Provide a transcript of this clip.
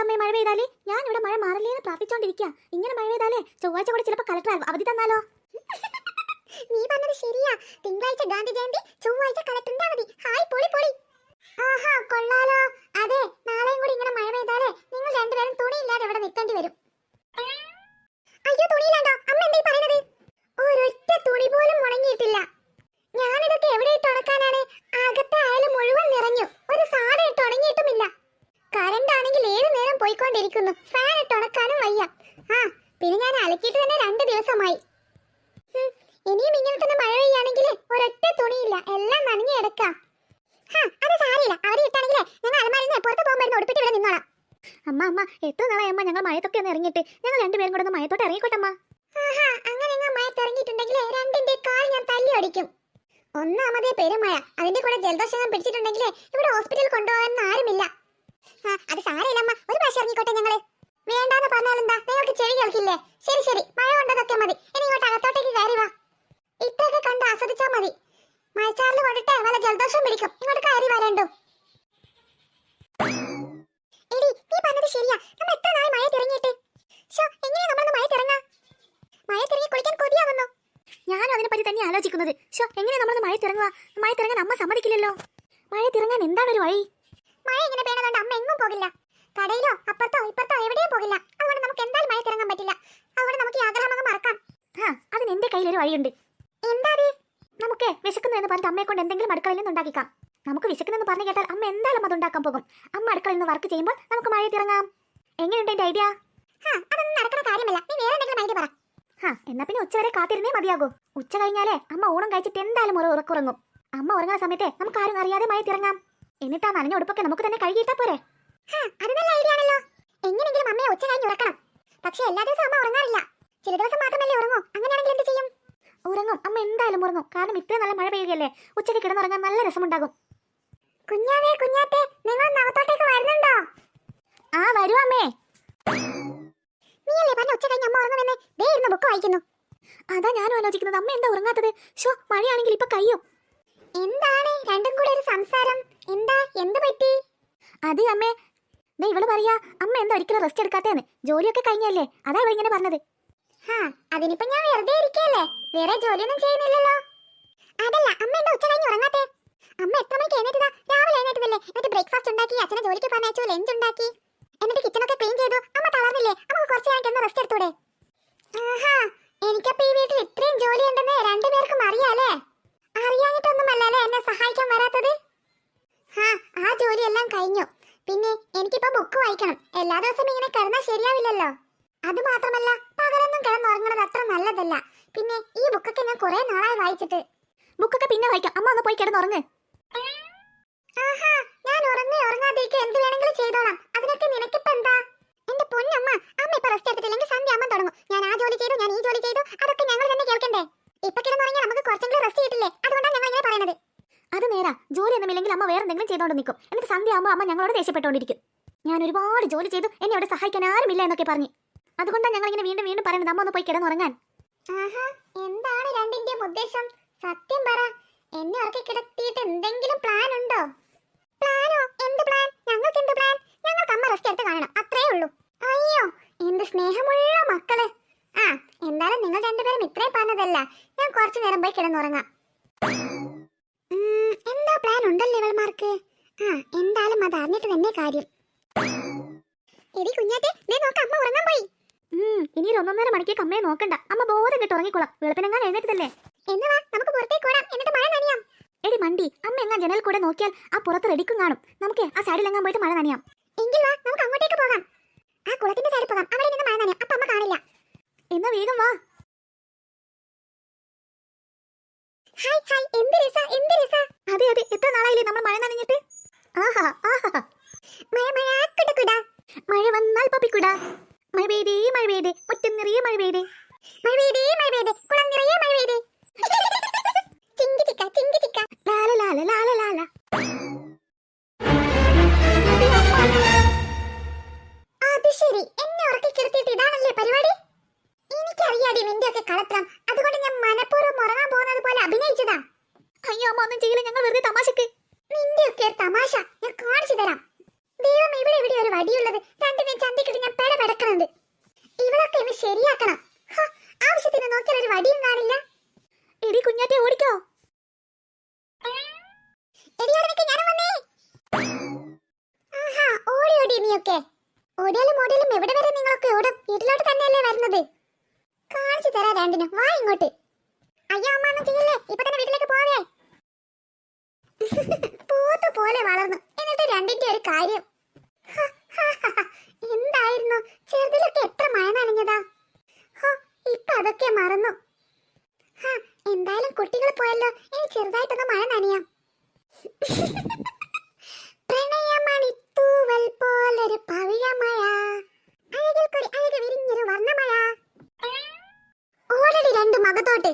അമ്മേ മഴ പെയ്താലേ? ഞാൻ ഇവിടെ മഴ മാറില്ലേ എന്ന് പ്രാർത്ഥിച്ചോണ്ടിരിക്കുക ഇങ്ങനെ മഴ പെയ്താലേ ചൊവ്വാഴ്ച കൂടെ ചിലപ്പോൾ കളക്ടർ അവധി തന്നാലോ? നീ പറഞ്ഞത് ശരിയാ. തിങ്കളാഴ്ച ഗാന്ധി ജയന്തി ചൊവ്വാഴ്ച കളക്ടറിന്റെ അവധി. ഹായ് പൊളി പൊളി. ആഹാ കൊള്ളാലോ. അതെ നാളെയും കൂടി ഇങ്ങനെ മഴ പെയ്താലേ നിങ്ങൾ രണ്ടുപേരും തുണിയില്ലാതെ ഇവിടെ നിൽക്കേണ്ടി വരും അയ്യോ തുണിയില്ലാണ്ടോ അമ്മ എന്തായി പറയുന്നത് ഒരൊറ്റ തുണി പോലും മുടങ്ങിയിട്ടില്ല ഞാനിതൊക്കെ എവിടെ ഇട്ട് ഉണക്കാനാണ് അകത്തെ അയൽ മുഴുവൻ നിറഞ്ഞു ഒരു സാധനം ഇട്ട് ഉണങ്ങിയിട്ടുമില്ല കറണ്ട് ആണെങ്കിൽ ഏത് നേരം പോയിക്കൊണ്ടിരിക്കുന്നു ഫാൻ ഇട്ട് ഉണക്കാനും വയ്യ. ആ പിന്നെ ഞാൻ അലക്കിയിട്ട് തന്നെ രണ്ട് ദിവസമായി. ഇനിയും ഇങ്ങനെ തന്നെ മഴ പെയ്യാണെങ്കിൽ ഒരൊറ്റ തുണിയില്ല. എല്ലാം നനഞ്ഞു കിടക്കാം. അത് സാരിയില്ല അവരെ ഇട്ടാണെങ്കിലേ ഞങ്ങൾ അലമാരിന്ന് പുറത്ത് പോകുമ്പോൾ ഒടുപ്പിട്ട് ഇവിടെ നിന്നോളാം. അമ്മ അമ്മ എത്ര നാളായി അമ്മ ഞങ്ങൾ മഴത്തൊക്കെ ഒന്ന് ഇറങ്ങിയിട്ട്. ഞങ്ങൾ രണ്ടുപേരും കൂടെ ഒന്ന് മഴത്തോട്ട് ഇറങ്ങിക്കോട്ടെ അമ്മ. ആഹാ അങ്ങനെ നിങ്ങൾ മഴത്ത് ഇറങ്ങിയിട്ടുണ്ടെങ്കിൽ രണ്ടിന്റെ കാൽ ഞാൻ തല്ലി അടിക്കും ഒന്നാമതേ പെരുമഴ. അതിന്റെ കൂടെ ജലദോഷം പിടിച്ചിട്ടുണ്ടെങ്കിൽ ഇവിടെ ഹോസ്പിറ്റലിൽ കൊണ്ടുപോകാൻ ആരുമില്ല. അത് സാരമില്ലമ്മ. ഒരു പ്രാവശ്യം ഇറങ്ങിക്കോട്ടെ ഞങ്ങൾ. വേണ്ടാന്ന് പറഞ്ഞാലെന്താ? നിങ്ങൾക്ക് ചെവി കേൾക്കില്ലേ? ശരി ശരി. മഴ കൊണ്ടതൊക്കെ മതി. ഇനി ഇങ്ങോട്ട് അകത്തോട്ടേക്ക് കയറി വാ. ഇത്രയൊക്കെ കണ്ട് ആസ്വദിച്ചാ മതി. മഴച്ചാറിൽ കൊണ്ടിട്ട് വല്ല ജലദോഷം പിടിക്കും. ഇങ്ങോട്ട് കയറി വരണ്ടു. എടി നീ പറഞ്ഞത് ശരിയാ. നമ്മൾ എത്ര നാളെ മഴ തിറങ്ങിയിട്ട് ശോ എങ്ങനെ നമ്മളൊന്ന് മഴ തിറങ്ങാ മഴ തിറങ്ങി കുളിക്കാൻ കൊതിയാവുന്നു? ഞാനും അതിനെപ്പറ്റി തന്നെ ആലോചിക്കുന്നത്. ഷോ എങ്ങനെ നമ്മളൊന്ന് മഴ തിറങ്ങുക മഴ തിറങ്ങാൻ അമ്മ സമ്മതിക്കില്ലല്ലോ. മഴ തിറങ്ങാൻ എന്താണ് ഒരു വഴി? മഴ ഇങ്ങനെ പെയ്യണതുകൊണ്ട് അമ്മ എങ്ങും പോകില്ല. കടയിലോ അപ്പുറത്തോ ഇപ്പുറത്തോ എവിടെയും പോകില്ല. അതുകൊണ്ട് നമുക്ക് എന്തായാലും മഴ തിറങ്ങാൻ പറ്റില്ല? അതുകൊണ്ട് നമുക്ക് ഈ ആഗ്രഹം അങ്ങ് മറക്കാം. ആ അതിന് എന്റെ കയ്യിലൊരു വഴിയുണ്ട്. എന്താ അത്? നമുക്ക് വിശക്കുന്നു എന്ന് പറഞ്ഞിട്ട് അമ്മയെ കൊണ്ട് എന്തെങ്കിലും അടുക്കളയിൽ നിന്ന് ഉണ്ടാക്കിക്കാം. നമുക്ക് വിശക്കുന്നെന്ന് പറഞ്ഞു കേട്ടാൽ അമ്മ എന്തായാലും അത് ഉണ്ടാക്കാൻ പോകും. അമ്മ അടുക്കളയിൽ നിന്ന് വർക്ക് ചെയ്യുമ്പോൾ നമുക്ക് മഴ തിറങ്ങാം എങ്ങനെയുണ്ട് എന്റെ ഐഡിയ? ഹാ, അതൊന്നും നടക്കുന്ന കാര്യമല്ല. നീ വേറെ എന്തെങ്കിലും ഐഡിയ പറ. ഹാ എന്നാ പിന്നെ ഉച്ച വരെ കാത്തിരുന്നേ മതിയാകൂ. ഉച്ച കഴിഞ്ഞാലേ അമ്മ ഓണം കഴിച്ചിട്ട് എന്തായാലും ഒരു ഉറക്കുറങ്ങും. അമ്മ ഉറങ്ങുന്ന സമയത്തെ നമുക്ക് ആരും അറിയാതെ മഴ തിറങ്ങാം എന്നിട്ട് ആ നനഞ്ഞ ഉടുപ്പൊക്കെ നമുക്ക് തന്നെ കഴുകിയിട്ടാ പോരെ? അത് നല്ല ഐഡിയ ആണല്ലോ. എങ്ങനെയെങ്കിലും അമ്മയെ ഉച്ച കഴിഞ്ഞ് ഉറക്കണം. പക്ഷെ എല്ലാ ദിവസവും അമ്മ ഉറങ്ങാറില്ല. ചില ദിവസം മാത്രമല്ലേ ഉറങ്ങൂ. അങ്ങനെയാണെങ്കിൽ എന്ത് ചെയ്യും? ഉറങ്ങും. അമ്മ എന്തായാലും ഉറങ്ങും. കാരണം ഇത്രയും നല്ല മഴ പെയ്യുകയല്ലേ? ഉച്ചയ്ക്ക് കിടന്നുറങ്ങാൻ നല്ല രസമുണ്ടാകും. കുഞ്ഞാവേ കുഞ്ഞാത്തെ നിങ്ങൾ നവത്തോട്ടേക്ക് വരുന്നുണ്ടോ? ആ വരൂ അമ്മേ. നീയല്ലേ പറഞ്ഞ ഉച്ച കഴിഞ്ഞ് അമ്മ ഉറങ്ങുമെന്ന്? ദേ ഇരുന്ന് ബുക്ക് വായിക്കുന്നു. അതാ ഞാനും ആലോചിക്കുന്നത്. അമ്മ എന്താ ഉറങ്ങാത്തത്? ഷോ മഴയാണെങ്കിൽ ഇപ്പൊ കയ്യും. എന്താണ്? രണ്ടും കൂടെ ഒരു സംസാരം. എന്താ? എന്ത് പറ്റി? അത് അമ്മേ. ദേ ഇവൾ പറയാ അമ്മ എന്താ ഒരിക്കലും റെസ്റ്റ് എടുക്കാത്തേന്ന് ജോലിയൊക്കെ കഴിഞ്ഞല്ലേ? അതാ ഇവൾ ഇങ്ങനെ പറഞ്ഞത്. ഹാ അതിനിപ്പോ ഞാൻ വെറുതെ ഇരിക്കല്ലേ വേറെ ജോലിയൊന്നും ചെയ്യുന്നില്ലല്ലോ. അതല്ല അമ്മ എന്താ ഉച്ച കഴിഞ്ഞ് ഉറങ്ങാത്തെ? അമ്മ എത്ര മണിക്ക് എഴുന്നേറ്റതാ? രാവിലെ എഴുന്നേറ്റതല്ലേ? എന്നിട്ട് ബ്രേക്ക്ഫാസ്റ്റ് ഉണ്ടാക്കി അച്ഛനെ ജോലിക്ക് പറഞ്ഞയച്ചു ലഞ്ച് ഉണ്ടാക്കി. എന്നിട്ട് കിച്ചണൊക്കെ ക്ലീൻ ചെയ്തു. അമ്മ തളർന്നില്ലേ? അമ്മ കുറച്ച് നേരം കിടന്ന് റെസ്റ്റ് എടുത്തൂടെ? ആഹാ എനിക്കപ്പോ ഈ വീട്ടിൽ ഇത്രയും ജോലി ഉണ്ടെന്ന് രണ്ടുപേർക്കും അറിയാലേ? അറിയാഞ്ഞിട്ടൊന്നുമല്ലല്ലേ എന്നെ സഹായിക്കാൻ വരാത്തത്? ഹാ ആ ജോലിയെല്ലാം കഴിഞ്ഞു. പിന്നെ എനിക്കിപ്പോ ബുക്ക് വായിക്കണം. എല്ലാ ദിവസവും ഇങ്ങനെ കിടന്നാൽ ശരിയാവില്ലല്ലോ. അത് മാത്രമല്ല പകലൊന്നും കിടന്നുറങ്ങണത് അത്ര നല്ലതല്ല. പിന്നെ ഈ ബുക്കൊക്കെ ഞാൻ കുറെ നാളായി വായിച്ചിട്ട്. ബുക്കൊക്കെ പിന്നെ വായിക്കാം. അമ്മ ഒന്ന് പോയി കിടന്നുറങ്ങ്. ആഹാ ഞാൻ ഉറങ്ങി ഉറങ്ങാതിരിക്കെ എന്ത് വേണമെങ്കിലും ചെയ്തോളാം. അതിനൊക്കെ നിനക്കിപ്പോ എന്താ? എന്റെ പൊന്നമ്മ അമ്മ ഇപ്പൊ റെസ്റ്റ് എടുത്തില്ലെങ്കിൽ സന്ധ്യ അമ്മ തുടങ്ങും. ഞാൻ ആ ജോലി ചെയ്തു ഞാൻ ഈ ജോലി ചെയ്തു. അതൊക്കെ ഞങ്ങൾ തന്നെ കേൾക്കണ്ടേ? ഇപ്പൊ കിടന്നുറങ്ങിയാൽ നമുക്ക് കുറച്ചെങ്കിലും റെസ്റ്റ് ചെയ്തിട്ടില്ലേ അതുകൊണ്ടാണ് ഞങ്ങൾ ഇങ്ങനെ പറയുന്നത് അത് നേരാ. ജോലി ഒന്നുമില്ലെങ്കിൽ അമ്മ വേറെ എന്തെങ്കിലും ചെയ്തോണ്ട് നിൽക്കും എന്നിട്ട് സന്ധ്യ ആകുമ്പോൾ അമ്മ ഞങ്ങളോട് ദേഷ്യപ്പെട്ടുകൊണ്ടിരിക്കും ഞാൻ ഒരുപാട് ജോലി ചെയ്തു. എന്നെ അവിടെ സഹായിക്കാൻ ആരുമില്ല എന്നൊക്കെ പറഞ്ഞു. അതുകൊണ്ടാണ് ഞങ്ങൾ ഇങ്ങനെ വീണ്ടും വീണ്ടും പറയുന്നത് അമ്മ ഒന്ന് പോയി കിടന്നുറങ്ങാൻ. എന്താണ് രണ്ടിന്റെയും ഉദ്ദേശം? സത്യം പറ. എന്നെ ഉറക്കി കിടത്തിയിട്ട് എന്തെങ്കിലും പ്ലാൻ ഉണ്ടോ? പ്ലാനോ എന്ത് പ്ലാൻ ഞങ്ങൾക്ക് എന്ത് പ്ലാൻ ഞങ്ങൾക്ക് അമ്മ റെസ്റ്റ് എടുത്ത് കാണണം. അത്രേ ഉള്ളൂ. അയ്യോ എന്ത് സ്നേഹമുള്ള മക്കൾ. ആ എന്തായാലും നിങ്ങൾ രണ്ടുപേരും ഇത്രയും പറഞ്ഞതല്ല. ഞാൻ കുറച്ചു നേരം പോയി കിടന്നുറങ്ങാം. ഇവൾമാർക്ക് ആ എന്തായാലും അത് അറിഞ്ഞിട്ട് തന്നെ കാര്യം. എടി കുഞ്ഞാറ്റെ നീ നോക്ക് അമ്മ ഉറങ്ങാൻ പോയി. ഇനി ഒരു ഒന്നൊന്നര മണിക്കേക്ക് അമ്മയെ നോക്കണ്ട. അമ്മ ബോധം കിട്ട് ഉറങ്ങിക്കോളാം. വെളുപ്പിനെങ്ങാൻ എഴുന്നേറ്റതല്ലേ? എന്നാ വാ നമുക്ക് പുറത്തേക്ക് ഓടാം. എന്നിട്ട് മഴ നനയാം. എടി മണ്ടി അമ്മ എങ്ങാൻ ജനൽ കൂടെ നോക്കിയാൽ ആ പുറത്ത് റെഡിക്കും കാണും. നമുക്ക് ആ സൈഡിൽ എങ്ങാൻ പോയിട്ട് മഴ നനയാം. എങ്കിൽ വാ നമുക്ക് അങ്ങോട്ടേക്ക് പോകാം. ആ കുളത്തിന്റെ സൈഡിൽ പോകാം. അവിടെ നിന്ന് മഴ നനയാം. അപ്പൊ അമ്മ കാണില്ല. എന്നാ വേഗം വാ. ഹായ് ഹായ് എന്ത് രസ എന്ത് രസ? അതെ അതെ എത്ര നാളായില്ലേ നമ്മൾ മഴ നനഞ്ഞിട്ട്? ആഹാ ആഹാ മഴ മഴ കുട മഴ വന്നാൽ പപ്പിക്കുട മഴ പെയ്തേ മഴ പെയ്തേ. മുറ്റം നിറയെ മഴ പെയ്തേ. മഴ പെയ്തേ മഴ പെയ്തേ. കുളം നിറയെ മഴ പെയ്തേ. കാണിച്ചതാ അയ്യോ അമ്മ ഒന്നും ചെയ്യില്ല. ഞങ്ങൾ വെറുതെ തമാശക്ക്. നിന്റെ ഒക്കെ ഒരു തമാശ. ഞാൻ കാണിച്ചു തരാം. ദൈവം ഇവിടെ ഇവിടെ ഒരു വടിയുള്ളത്. രണ്ടിനെ ചന്തിക്കിട്ട് ഞാൻ പെട പെടക്കണുണ്ട്. ഇവളൊക്കെ ഒന്ന് ശരിയാക്കണം. ആവശ്യത്തിന് നോക്കിയാൽ ഒരു വടിയും കാണില്ല. എടി കുഞ്ഞാറ്റെ ഓടിക്കോ. ഓടി ഓടി ഓടിയാലും എവിടെ വരെ നിങ്ങളൊക്കെ ഓടും? വീട്ടിലോട്ട് തന്നെയല്ലേ വരുന്നത്? കാണിച്ചു തരാം രണ്ടിനും. വാ ഇങ്ങോട്ട്. അയ്യോ അമ്മ ഒന്നും ചെയ്യല്ലേ? ഇപ്പൊ തന്നെ വീട്ടിലേക്ക് പോവേ. പൂത്ത് പോലെ വളർന്നു. എന്നിട്ട് രണ്ടിന്റെ ഒരു കാര്യം. എന്തായിരുന്നു? ചെറുതിലൊക്കെ എത്ര മഴ നനഞ്ഞതാ ഹോ, ഇപ്പൊ അതൊക്കെ മറന്നു. എന്തായാലും കുട്ടികൾ പോയല്ലോ. ഇനി ചെറുതായിട്ടൊന്ന് മഴ നനയാം. പ്രണയമണിത്തൂവൽ പോലൊരു പവിഴമഴ അഴകിൽ കൂടി അഴക് വിരിഞ്ഞൊരു വർണമഴ. ഓടടി രണ്ട് മകത്തോട്ട്.